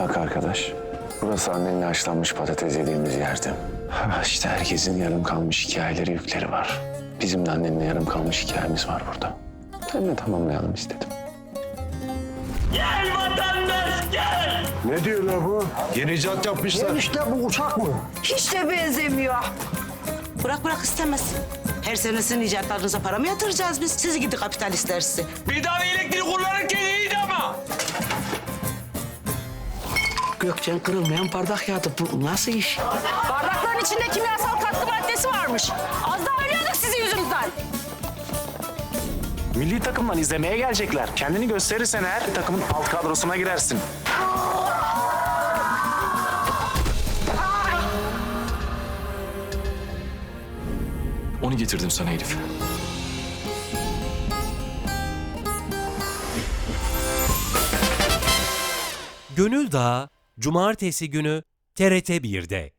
Bak arkadaş, burası annenle haşlanmış patates yediğimiz yerdi. İşte herkesin yarım kalmış hikayeleri, yükleri var. Bizim de annenle yarım kalmış hikayemiz var burada. Seninle tamamlayalım istedim. Gel vatandaş gel. Ne diyor la bu? Yeni icat yapmışlar. İşte bu uçak mı? Hiç de benzemiyor. Bırak bırak istemez. Her sene sizin icatlarınıza para mı yatıracağız biz? Siz gidi kapitalistler sizi. Bir daha elektrik kullanırken iyiydi Gökçen kırılmayan bardak yağdı. Bu nasıl iş? Bardakların içinde kimyasal katkı maddesi varmış. Az daha ölüyorduk sizin yüzünüzden. Milli takımdan izlemeye gelecekler. Kendini gösterirsen eğer takımın alt kadrosuna girersin. Onu getirdim sana Elif. Gönül Dağı Cumartesi günü TRT 1'de.